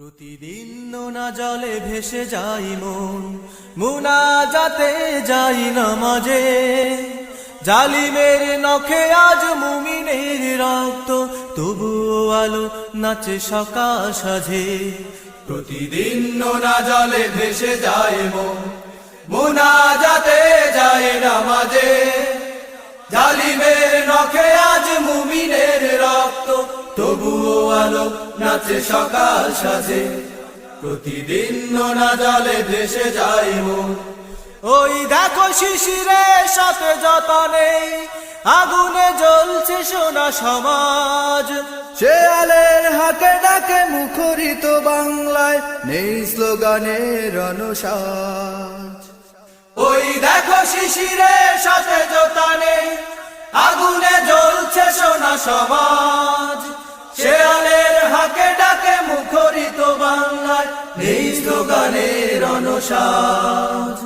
প্রতিদিন নোনা জলে ভেসে যাই মন, মুনা যাতে যাই নামাজে। জালিমের নখে আজ মুমিনের রক্ত, তবুও আলো নাচে সকাল সাজে প্রতিদিন নোনা জলে ভেসে যায় মন, মুনা যাতে যায় নামাজে। আলো নাচে সকাল সাজে। প্রতিদিন নোনা জলে ভেসে যাই মন। ওই দেখো শিশিরে সাথে যতনে আগুনে জ্বলছে সোনা সমাজ। শেয়ালের হাতে ডাকে মুখরিত বাংলায় নেই স্লোগানের অনুসাজ। ওই দেখো শিশিরে সাথে যতনে আগুনে জ্বলছে সোনা সমাজ। শেয়ালের হাকে ডাকে মুখরিত বাংলায় নেই স্লোগানের অনুসাজ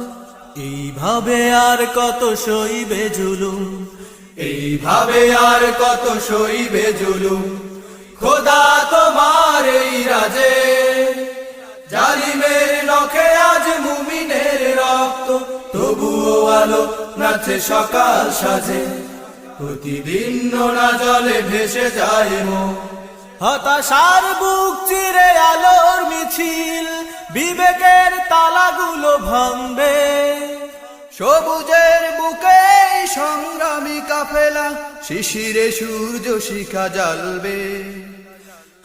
এইভাবে আর কত সইবে জুলুম? এইভাবে আর কত সইবে জুলুম? খোদা তোমার এই রাজে। জালিমের নখে আজ মুমিনের রক্ত, তবুও আলো নাচে সকাল সাজে। প্রতিদিন নোনা জলে ভেসে যায় মন। হতাশার বুক চিরে আলোর মিছিল, বিবেকের তালাগুলো ভাঙবে। সবুজের বুকে সংগ্রামী কাফেলা, শিশিরে সূর্য শিখা জ্বালবে।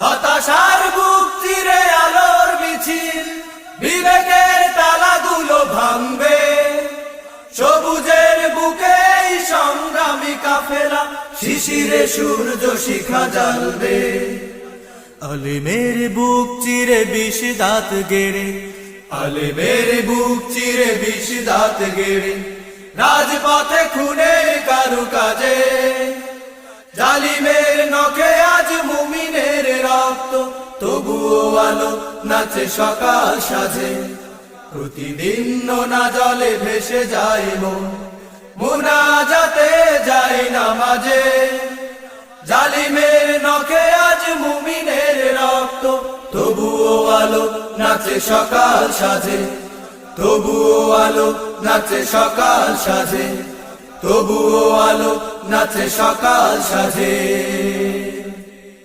হতাশার বুক চিরে আলোর মিছিল, বিবেকের তালাগুলো ভাঙবে। সবুজের বুকে সংগ্রামী কাফেলা, শিশিরে সূর্য শিখা জ্বালবে। আলিমের বুক চিরে বিষ দাঁত গেড়ে। আলিমের বুক চিরে বিষ দাঁত গেড়ে। রাজপথে খুনে কারু কাজে। জালিমের নখে আজ মুমিনের রক্ত, তবুও আলো নাচে সকাল সাজে। প্রতিদিন না জলে ভেসে যায় মন মুনা যাতে যায় নামাজে। জালিমের নখে নাচে সকাল সাজে তবুও আলো নাচে সকাল সাজে তবুও আলো নাচে সকাল সাজে।